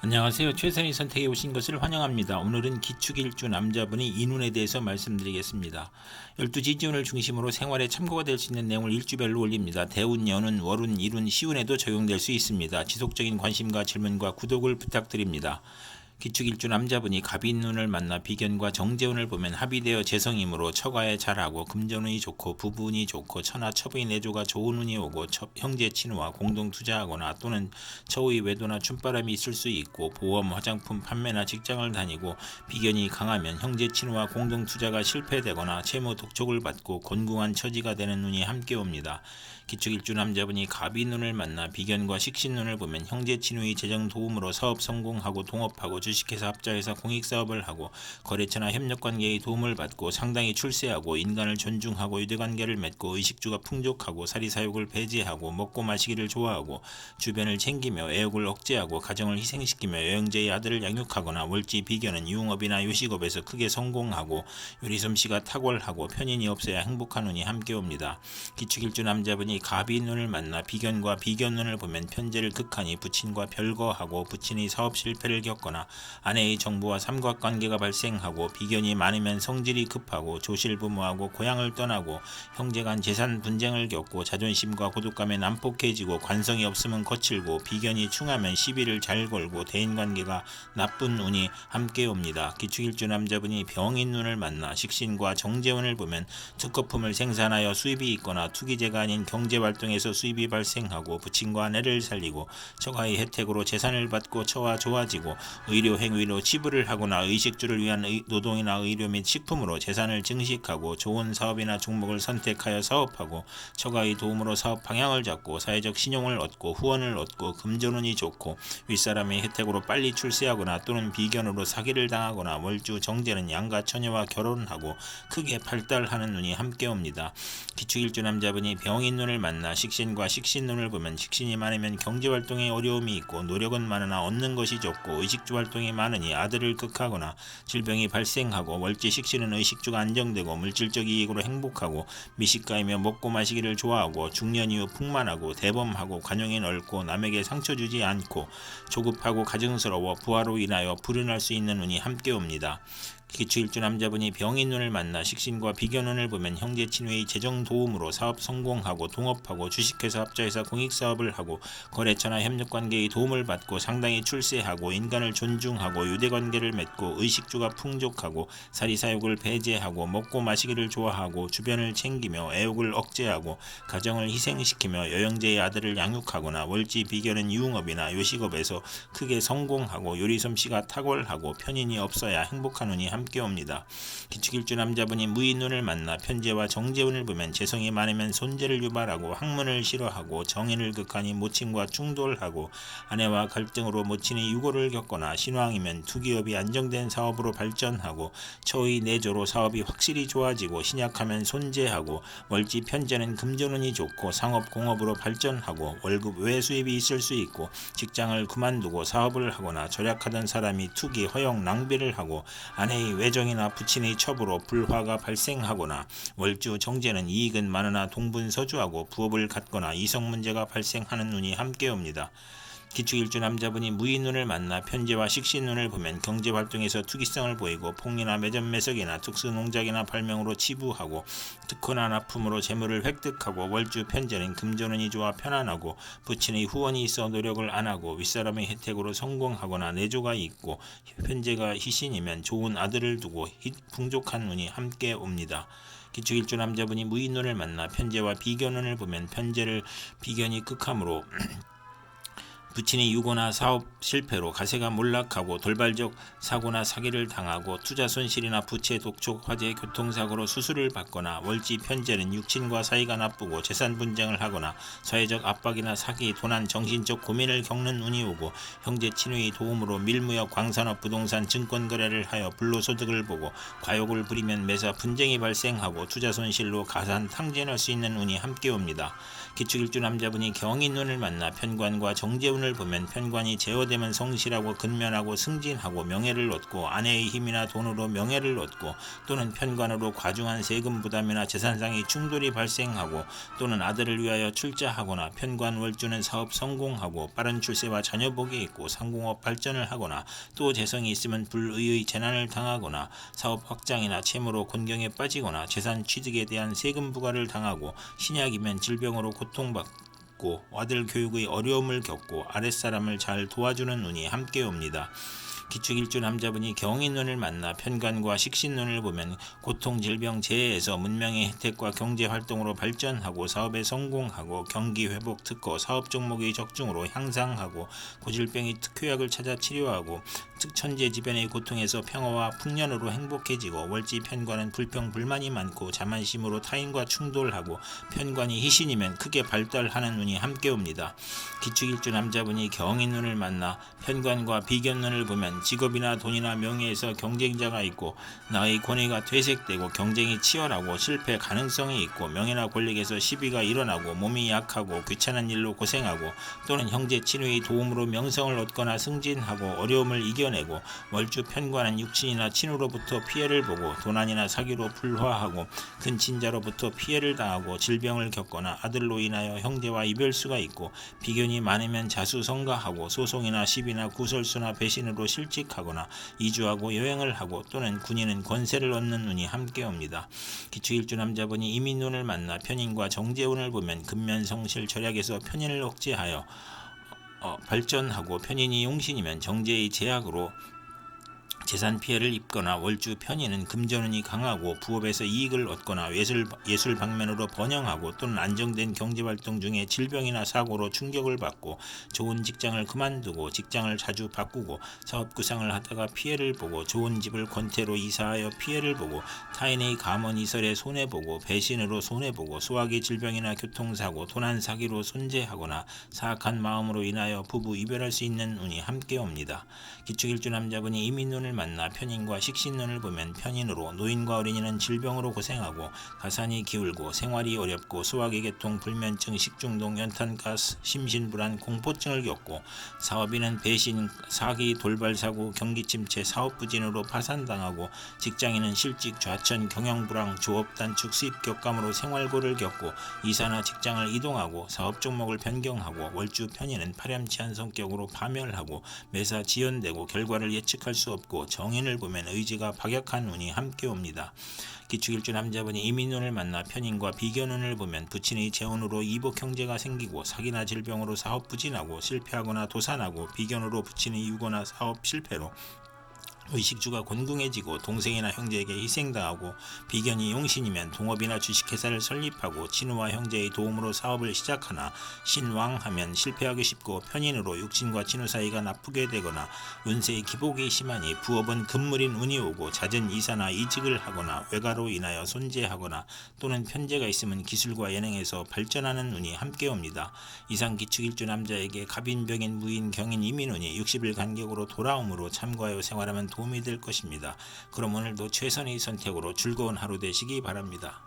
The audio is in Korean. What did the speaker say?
안녕하세요. 최선의 선택에 오신 것을 환영합니다. 오늘은 기축일주 남자분이 인운에 대해서 말씀드리겠습니다. 12지 지운을 중심으로 생활에 참고가 될 수 있는 내용을 일주별로 올립니다. 대운, 연운, 월운, 일운, 시운에도 적용될 수 있습니다. 지속적인 관심과 질문과 구독을 부탁드립니다. 기축일주 남자분이 갑인운을 만나 비견과 정재운을 보면 합의되어 재성이므로 처가에 잘하고 금전운이 좋고 부부운이 좋고 처나 처부인 내조가 좋은 운이 오고 처- 형제 친우와 공동 투자하거나 또는 처우의 외도나 춤바람이 있을 수 있고 보험, 화장품 판매나 직장을 다니고 비견이 강하면 형제 친우와 공동 투자가 실패되거나 채무 독촉을 받고 곤궁한 처지가 되는 운이 함께 옵니다. 기축일주 남자분이 갑인운을 만나 비견과 식신운을 보면 형제 친우의 재정 도움으로 사업 성공하고 동업하고 주식회사 합자해서 공익사업을 하고 거래처나 협력관계의 도움을 받고 상당히 출세하고 인간을 존중하고 유대관계를 맺고 의식주가 풍족하고 사리사욕을 배제하고 먹고 마시기를 좋아하고 주변을 챙기며 애욕을 억제하고 가정을 희생시키며 여행제의 아들을 양육하거나 월지 비견은 유흥업이나 요식업에서 크게 성공하고 요리솜씨가 탁월하고 편인이 없어야 행복한 운이 함께 옵니다. 기축일주 남자분이 갑인운을 만나 비견과 비견운을 보면 편제를 극하니 부친과 별거하고 부친이 사업 실패를 겪거나 아내의 정부와 삼각관계가 발생하고 비견이 많으면 성질이 급하고 조실부모하고 고향을 떠나고 형제간 재산 분쟁을 겪고 자존심과 고독감에 난폭해지고 관성이 없으면 거칠고 비견이 충하면 시비를 잘 걸고 대인관계가 나쁜 운이 함께 옵니다. 기축일주 남자분이 병인 눈을 만나 식신과 정재운을 보면 특허품을 생산하여 수입이 있거나 투기제가 아닌 경제활동에서 수입이 발생하고 부친과 아내를 살리고 처가의 혜택으로 재산을 받고 처와 좋아지고 의료 행위로 치부를 하거나 의식주를 위한 의- 노동이나 의료 및 식품으로 재산을 증식하고 좋은 사업이나 종목을 선택하여 사업하고 처가의 도움으로 사업 방향을 잡고 사회적 신용을 얻고 후원을 얻고 금전운이 좋고 윗사람의 혜택으로 빨리 출세하거나 또는 비견으로 사기를 당하거나 월주 정제는 양가 처녀와 결혼하고 크게 발달하는 눈이 함께 옵니다. 기축일주 남자분이 병인 눈을 만나 식신과 식신 눈을 보면 식신이 많으면 경제활동에 어려움이 있고 노력은 많으나 얻는 것이 적고 의식주 활동 이 많으니 아들을 극하거나 질병이 발생하고 월지 식신은 의식주가 안정되고 물질적 이익으로 행복하고 미식가이며 먹고 마시기를 좋아하고 중년 이후 풍만하고 대범하고 관용이 넓고 남에게 상처 주지 않고 조급하고 가증스러워 부하로 인하여 불운할 수 있는 운이 함께 옵니다. 기초일주 남자분이 병인 눈을 만나 식신과 비견운을 보면 형제 친구의 재정 도움으로 사업 성공하고 동업하고 주식회사 합자해서 공익사업을 하고 거래처나 협력관계의 도움을 받고 상당히 출세하고 인간을 존중하고 유대관계를 맺고 의식주가 풍족하고 사리사욕을 배제하고 먹고 마시기를 좋아하고 주변을 챙기며 애욕을 억제하고 가정을 희생시키며 여영제의 아들을 양육하거나 월지 비견은 유흥업이나 요식업에서 크게 성공하고 요리솜씨가 탁월하고 편인이 없어야 행복한 운이 함께 옵니다. 기축일주 남자분이 무인운을 만나 편제와 정제운을 보면 재성이 많으면 손재를 유발하고 학문을 싫어하고 정인을 극하니 모친과 충돌하고 아내와 갈등으로 모친이 유고를 겪거나 신왕이면 투기업이 안정된 사업으로 발전하고 처의 내조로 사업이 확실히 좋아지고 신약하면 손재하고 월지 편제는 금전운이 좋고 상업 공업으로 발전하고 월급 외 수입이 있을 수 있고 직장을 그만두고 사업을 하거나 절약하던 사람이 투기 허용 낭비를 하고 아내의 외정이나 부친의 첩으로 불화가 발생하거나 월주 정제는 이익은 많으나 동분서주하고 부업을 갖거나 이성 문제가 발생하는 운이 함께 옵니다. 기축일주 남자분이 무인운을 만나 편제와 식신운을 보면 경제활동에서 투기성을 보이고 폭리나 매점 매석이나 특수농작이나 발명으로 치부하고 특허나 납품으로 재물을 획득하고 월주 편제는 금전운이 좋아 편안하고 부친의 후원이 있어 노력을 안 하고 윗사람의 혜택으로 성공하거나 내조가 있고 편제가 희신이면 좋은 아들을 두고 희- 풍족한 운이 함께 옵니다. 기축일주 남자분이 무인운을 만나 편제와 비견운을 보면 편제를 비견이 극함으로 부친이 유고나 사업 실패로 가세가 몰락하고 돌발적 사고나 사기를 당하고 투자 손실이나 부채 독촉 화재 교통사고로 수술을 받거나 월지 편제는 육친과 사이가 나쁘고 재산 분쟁을 하거나 사회적 압박이나 사기 도난 정신적 고민을 겪는 운이 오고 형제 친구의 도움으로 밀무역 광산업 부동산 증권 거래를 하여 불로소득을 보고 과욕을 부리면 매사 분쟁이 발생하고 투자 손실로 가산 탕진할 수 있는 운이 함께 옵니다. 기축일주 남자분이 경인 운을 만나 편관과 편인운을 보면 편관이 제어되면 성실하고 근면하고 승진하고 명예를 얻고 아내의 힘이나 돈으로 명예를 얻고 또는 편관으로 과중한 세금 부담이나 재산상의 충돌이 발생하고 또는 아들을 위하여 출자하거나 편관 월주는 사업 성공하고 빠른 출세와 자녀 복이 있고 상공업 발전을 하거나 또 재성이 있으면 불의의 재난을 당하거나 사업 확장이나 채무로 곤경에 빠지거나 재산 취득에 대한 세금 부과를 당하고 신약이면 질병으로 고 통받고 아들 교육의 어려움을 겪고 아랫사람을 잘 도와주는 운이 함께 옵니다. 기축일주 남자분이 경인운을 만나 편관과 식신운을 보면 고통, 질병, 재해에서 문명의 혜택과 경제 활동으로 발전하고 사업에 성공하고 경기 회복 특허, 사업 종목의 적중으로 향상하고 고질병의 특효약을 찾아 치료하고 특천재 지변의 고통에서 평화와 풍년으로 행복해지고 월지 편관은 불평 불만이 많고 자만심으로 타인과 충돌하고 편관이 희신이면 크게 발달하는 운이 함께 옵니다. 기축일주 남자분이 경인 운을 만나 편관과 비견 운을 보면 직업이나 돈이나 명예에서 경쟁자가 있고 나의 권위가 퇴색되고 경쟁이 치열하고 실패 가능성이 있고 명예나 권력에서 시비가 일어나고 몸이 약하고 귀찮은 일로 고생하고 또는 형제 친구의 도움으로 명성을 얻거나 승진하고 어려움을 이겨 내고 월주 편관은 육친이나 친우로부터 피해를 보고 도난이나 사기로 불화하고 근친자로부터 피해를 당하고 질병을 겪거나 아들로 인하여 형제와 이별수가 있고 비견이 많으면 자수성가하고 소송이나 시비나 구설수나 배신으로 실직하거나 이주하고 여행을 하고 또는 군인은 권세를 얻는 운이 함께 옵니다. 기축일주 남자분이 이민운을 만나 편인과 정재운을 보면 근면성실 절약에서 편인을 억제하여 어, 발전하고 편인이 용신이면 정제의 제약으로 재산 피해를 입거나 월주 편인은 금전운이 강하고 부업에서 이익을 얻거나 예술, 예술 방면으로 번영하고 또는 안정된 경제활동 중에 질병이나 사고로 충격을 받고 좋은 직장을 그만두고 직장을 자주 바꾸고 사업 구상을 하다가 피해를 보고 좋은 집을 권태로 이사하여 피해를 보고 타인의 감언 이설에 손해보고 배신으로 손해보고 소화기 질병이나 교통사고 도난 사기로 손재하거나 사악한 마음으로 인하여 부부 이별할 수 있는 운이 함께 옵니다. 기축일주 남자분이 이민운을 만나 편인과 식신운을 보면 편인으로 노인과 어린이는 질병으로 고생하고 가산이 기울고 생활이 어렵고 소화기 계통 불면증 식중독 연탄가스 심신불안 공포증을 겪고 사업인은 배신 사기 돌발사고 경기침체 사업부진으로 파산당하고 직장인은 실직 좌천 경영불황 조업 단축 수입 격감으로 생활고를 겪고 이사나 직장을 이동하고 사업 종목을 변경하고 월주 편인은 파렴치한 성격으로 파멸하고 매사 지연되고 결과를 예측할 수 없고 정인을 보면 의지가 박약한 운이 함께 옵니다. 기축일주 남자분이 이민운을 만나 편인과 비견운을 보면 부친의 재혼으로 이복 형제가 생기고 사기나 질병으로 사업 부진하고 실패하거나 도산하고 비견으로 부친의 유거나 사업 실패로 의식주가 곤궁해지고 동생이나 형제에게 희생당하고 비견이 용신이면 동업이나 주식회사를 설립하고 친우와 형제의 도움으로 사업을 시작하나 신왕하면 실패하기 쉽고 편인으로 육친과 친우 사이가 나쁘게 되거나 운세의 기복이 심하니 부업은 금물인 운이 오고 잦은 이사나 이직을 하거나 외가로 인하여 손재하거나 또는 편제가 있으면 기술과 예능에서 발전하는 운이 함께 옵니다. 이상 기축일주 남자에게 갑인 병인 무인 경인 이민 운이 60일 간격으로 돌아옴으로 참고하여 생활하면 도움이 될 것입니다. 그럼 오늘도 최선의 선택으로 즐거운 하루 되시기 바랍니다.